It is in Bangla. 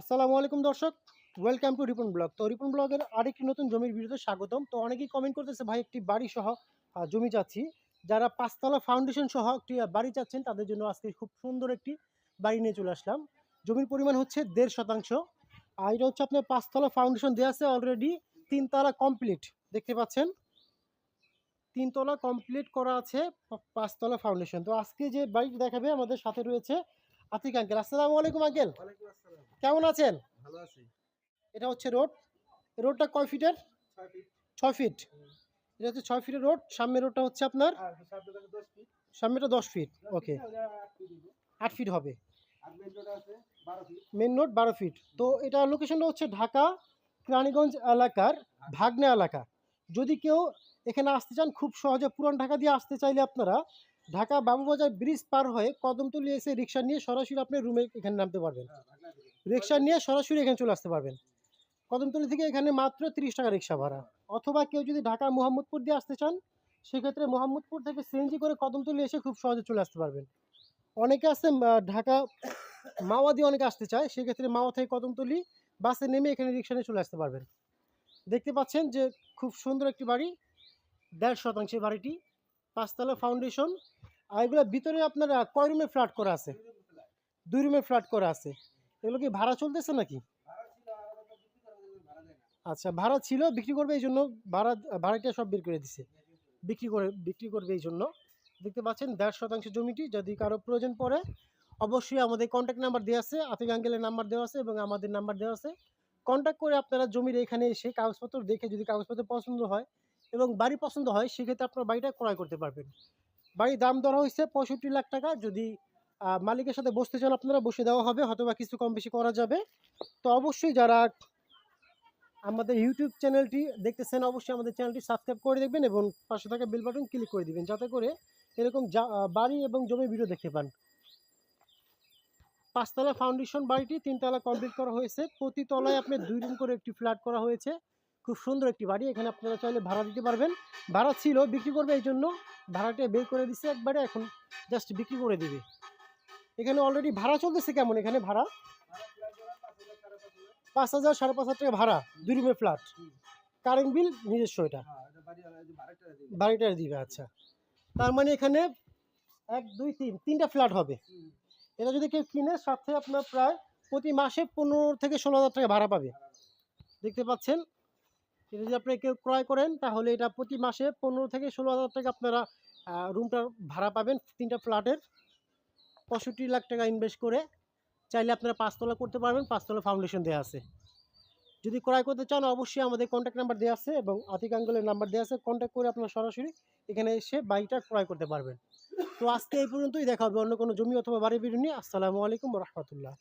আসসালামু আলাইকুম দর্শক, ওয়েলকাম টু রিপন ব্লগ। তো রিপন ব্লগের আরেকটি নতুন জমির ভিডিওতে স্বাগতম। তো অনেকেই কমেন্ট করতেছে, ভাই, একটি বাড়ি সহ জমি চাচ্ছি। যারা পাঁচতলা ফাউন্ডেশন সহ একটি বাড়ি চাচ্ছেন, তাদের জন্য আজকে খুব সুন্দর একটি বাড়ি নিয়ে চলে আসলাম। জমির পরিমাণ হচ্ছে দেড় শতাংশ। আর এটা হচ্ছে আপনার পাঁচতলা ফাউন্ডেশন দেওয়া আছে অলরেডি তিনতলা কমপ্লিট দেখতে পাচ্ছেন? তিনতলা কমপ্লিট করা আছে পাঁচতলা ফাউন্ডেশন তো আজকে যে বাড়িটি দেখাবে, আমাদের সাথে রয়েছে আতিক আঙ্কেল আসসালামু আলাইকুম আঙ্কেল কেমন আছেন? ভালো আছি। এটা হচ্ছে রোড। রোডটা কয় ফিটের? ছয় ফিট। এটা হচ্ছে ছয় ফিটের রোড। সামনের রোডটা হচ্ছে আপনার? ফিট। সামনেটা দশ ফিট। ওকে আট ফিট হবে। মেন রোড বারো ফিট। তো এটা লোকেশনটা হচ্ছে ঢাকা কেরানীগঞ্জ এলাকার ভাগনা এলাকা। যদি কেউ এখানে আসতে চান খুব সহজে পুরান ঢাকা দিয়ে আসতে চাইলে আপনারা ঢাকা বাবুবাজার ব্রিজ পার হয়ে কদমতলি এসে রিক্সা নিয়ে সরাসরি আপনি রুমে এখানে নামতে পারবেন। হ্যাঁ। রিক্সা নিয়ে সরাসরি এখানে চলে আসতে পারবেন। কদমতলি থেকে এখানে মাত্র তিরিশ টাকা রিক্সা ভাড়া। অথবা কেউ যদি ঢাকা মোহাম্মদপুর দিয়ে আসতে চান, সেক্ষেত্রে মোহাম্মদপুর থেকে সিএনজি করে কদমতলি এসে খুব সহজে চলে আসতে পারবেন। অনেকে আছে ঢাকা মাওয়া দিয়ে অনেকে আসতে চায়, সেক্ষেত্রে মাওয়া থেকে কদমতলি বাসে নেমে এখানে রিক্সা নিয়ে চলে আসতে পারবেন। দেখতে পাচ্ছেন যে খুব সুন্দর একটি বাড়ি, দেড় শতাংশের বাড়িটি, পাঁচতলা ফাউন্ডেশন, আর এগুলো ভিতরে আপনার কয় রুমে ফ্ল্যাট করা আছে? দুই রুমে ফ্ল্যাট করা আছে। এগুলো কি ভাড়া চলতেছে নাকি। আচ্ছা ভাড়া ছিল, বিক্রি করবে এই জন্য ভাড়া, ভাড়াটা সব বের করে দিছে। বিক্রি করে, বিক্রি করবে এই জন্য। দেখতে পাচ্ছেন, দেড় শতাংশ জমিটি যদি কারও প্রয়োজন পড়ে, অবশ্যই আমাদের কন্ট্যাক্ট নাম্বার দেওয়া আছে, আতিক আঙ্কেলের নাম্বার দেওয়া আছে এবং আমাদের নাম্বার দেওয়া আছে। কন্ট্যাক্ট করে আপনারা জমির এখানে এসে কাগজপত্র দেখে যদি কাগজপত্র পছন্দ হয় এবং বাড়ি পছন্দ হয়, সেক্ষেত্রে আপনার বাড়িটা ক্রয় করতে পারবেন। বাড়ির দাম ধরা হয়েছে পঁয়ষট্টি লাখ টাকা। যদি মালিকের সাথে বসতে চান আপনারা বসে দেওয়া হবে, হয়তোবা কিছু কম বেশি করা যাবে। তো অবশ্যই যারা আমাদের ইউটিউব চ্যানেলটি দেখতেছেন, অবশ্যই আমাদের চ্যানেলটি সাবস্ক্রাইব করে দেখবেন এবং পাশে থাকা বেল বাটন ক্লিক করে দিবেন, যাতে করে এরকম বাড়ি এবং জমির ভিডিও দেখতে পান। পাঁচতলা ফাউন্ডেশন বাড়িটি তিনতলা কমপ্লিট করা হয়েছে। প্রতি তলায় আপনি দুই রুম করে একটি ফ্ল্যাট করা হয়েছে। খুব সুন্দর একটি বাড়ি, এখানে আপনারা চাইলে ভাড়া দিতে পারবেন। ভাড়া ছিল, বিক্রি করবে এই জন্য ভাড়াটা বের করে দিচ্ছে একবারে, এখন জাস্ট বিক্রি করে দিবে। এখানে অলরেডি ভাড়া চলতেছে কেমন এখানে ভাড়া পাঁচ হাজার, সাড়ে পাঁচ হাজার। টাকা ভাড়া দুই রুমের ফ্ল্যাট কারেন্ট বিল নিজস্ব এটা। বাড়িটা দিবে আচ্ছা তার মানে এখানে এক দুই তিন তিনটা ফ্ল্যাট হবে এটা যদি কেউ কিনে সাথে আপনার প্রায় প্রতি মাসে পনেরো থেকে ষোলো হাজার টাকা ভাড়া পাবে। দেখতে পাচ্ছেন এটা যদি আপনি কেউ ক্রয় করেন তাহলে এটা প্রতি মাসে পনেরো থেকে ষোলো হাজার টাকা আপনারা রুমটার ভাড়া পাবেন তিনটা ফ্ল্যাটের পঁয়ষট্টি লাখ টাকা ইনভেস্ট করে চাইলে আপনারা পাঁচতলা করতে পারবেন, পাঁচতলা ফাউন্ডেশন দেওয়া আছে। যদি ক্রয় করতে চান, অবশ্যই আমাদের কন্ট্যাক্ট নাম্বার দেওয়া আছে এবং আতিক আঙ্গলের নাম্বার দেওয়া আছে। কন্ট্যাক্ট করে আপনারা সরাসরি এখানে এসে বাড়িটা ক্রয় করতে পারবেন। তো আজকে এই পর্যন্তই, দেখা হবে অন্য কোনো জমি অথবা বাড়ি ভিডিও আসসালামু আলাইকুম রহমতুল্লাহ।